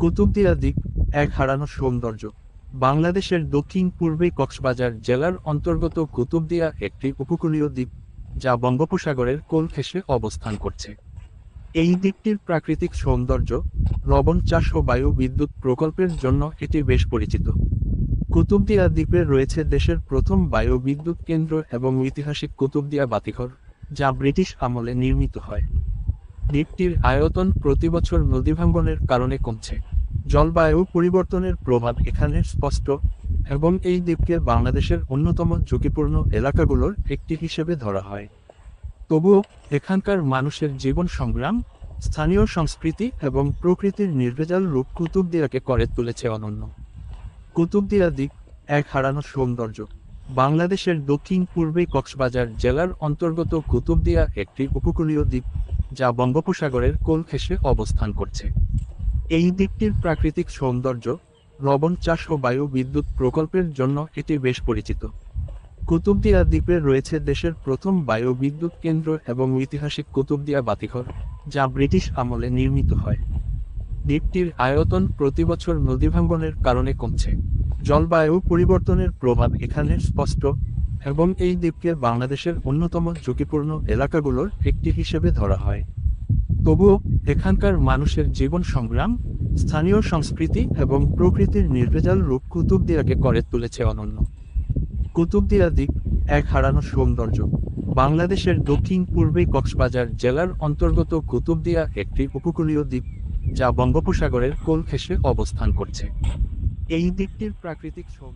কুতুবদিয়া দ্বীপ, এক হারানো সৌন্দর্য। বাংলাদেশের দক্ষিণ পূর্বে কক্সবাজার জেলার অন্তর্গত কুতুবদিয়া একটি উপকূলীয় দ্বীপ, যা বঙ্গোপসাগরের কোল ঘেঁষে অবস্থান করছে। এই দ্বীপটির প্রাকৃতিক সৌন্দর্য, লবণ চাষ ও বায়ু বিদ্যুৎ প্রকল্পের জন্য এটি বেশ পরিচিত। কুতুবদিয়া দ্বীপে রয়েছে দেশের প্রথম বায়ু বিদ্যুৎ কেন্দ্র এবং ঐতিহাসিক কুতুবদিয়া বাতিঘর, যা ব্রিটিশ আমলে নির্মিত হয়। দ্বীপটির আয়তন প্রতি বছর নদীভাঙ্গনের কারণে কমছে। জলবায়ু পরিবর্তনের প্রভাব এখানে স্পষ্ট, এবং এই দ্বীপকে বাংলাদেশের অন্যতম ঝুঁকিপূর্ণ এলাকাগুলোর একটি হিসেবে ধরা হয়। তবুও, এখানকার মানুষের জীবন সংগ্রাম, স্থানীয় সংস্কৃতি এবং প্রকৃতির নির্ভেজাল রূপ কুতুবদিয়াকে করে তুলেছে অনন্য। কুতুবদিয়া দ্বীপ এক হারানো সৌন্দর্য। বাংলাদেশের দক্ষিণ পূর্বে কক্সবাজার জেলার অন্তর্গত কুতুবদিয়া একটি উপকূলীয় দ্বীপ। যা বঙ্গোপসাগরের কোল ঘেঁষে অবস্থান করছে। এই দ্বীপটির প্রাকৃতিক সৌন্দর্য, লবণ চাষ ও বায়ু বিদ্যুৎ প্রকল্পের জন্য এটি বেশ পরিচিত। কুতুবদিয়া দ্বীপে রয়েছে দেশের প্রথম বায়ু বিদ্যুৎ কেন্দ্র এবং ঐতিহাসিক কুতুবদিয়া বাতিঘর, যা ব্রিটিশ আমলে নির্মিত হয়। দ্বীপটির আয়তন প্রতি বছর নদীভাঙ্গনের কারণে কমছে। জলবায়ু পরিবর্তনের প্রভাব এখানে স্পষ্ট। এবং এই দ্বীপকে বাংলাদেশের অন্যতম ঝুঁকিপূর্ণ এলাকাগুলোর একটি হিসেবে ধরা হয়। তবুও এখানকার মানুষের জীবন সংগ্রাম, স্থানীয় সংস্কৃতি এবং প্রকৃতির নির্ভেজাল রূপ কুতুবদিয়াকে করে তুলেছে অনন্য। কুতুবদিয়া দ্বীপ এক হারানো সৌন্দর্য। বাংলাদেশের দক্ষিণ পূর্বে কক্সবাজার জেলার অন্তর্গত কুতুবদিয়া একটি উপকূলীয় দ্বীপ, যা বঙ্গোপসাগরের কোল ঘেঁষে অবস্থান করছে। এই দ্বীপটির প্রাকৃতিক সৌন্দর্য